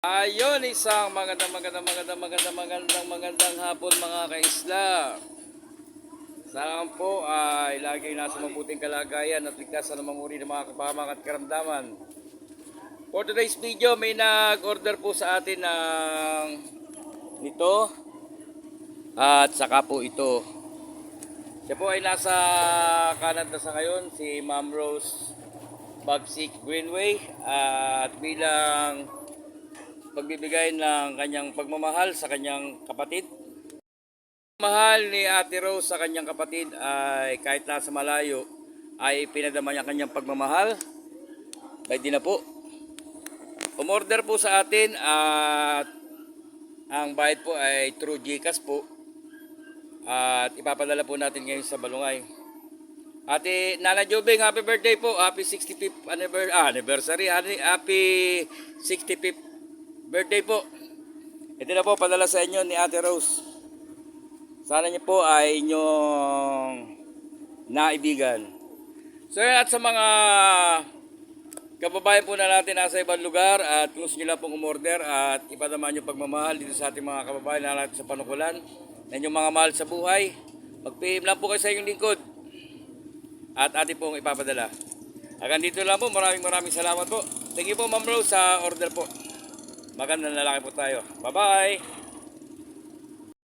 Ayun, isang magandang magandang magandang magandang magandang magandang hapon mga kaisla. Sana po ay lagi nasa mabuting kalagayan at ligtas sa namang uri ng mga kapahamak at karamdaman. For today's video, may nag-order po sa atin ng nito at saka po ito. Siya po ay nasa Canada sa ngayon, si Ma'am Rose Bagsik Greenway at bilang pagbibigay ng kanyang pagmamahal sa kanyang kapatid. Mahal ni Ate Rose sa kanyang kapatid ay kahit nasa malayo ay pinadama niya kanyang pagmamahal. Pwede na po. Umorder po sa atin at ang bayad po ay through GCash po. At ipapadala po natin ngayon sa Balungay. Ate Nana Jobing, happy birthday po. Happy 65th anniversary. Ah, anniversary. Happy 65th birthday po. Ito na po, padala sa inyo ni Ate Rose. Sana niyo po ay inyong naibigan. So yun, at sa mga kababayan po na natin nasa ibang lugar at gusto lang pong umorder at ipadama nyo pagmamahal dito sa ating mga kababayan na natin sa panukulan na inyong mga mahal sa buhay, mag-PM lang po kayo sa inyong lingkod at atin pong ipapadala. Hanggang dito lang po, maraming maraming salamat po. Thank you po Ma'am Rose sa order po. Magandang lalaki po tayo. Bye-bye!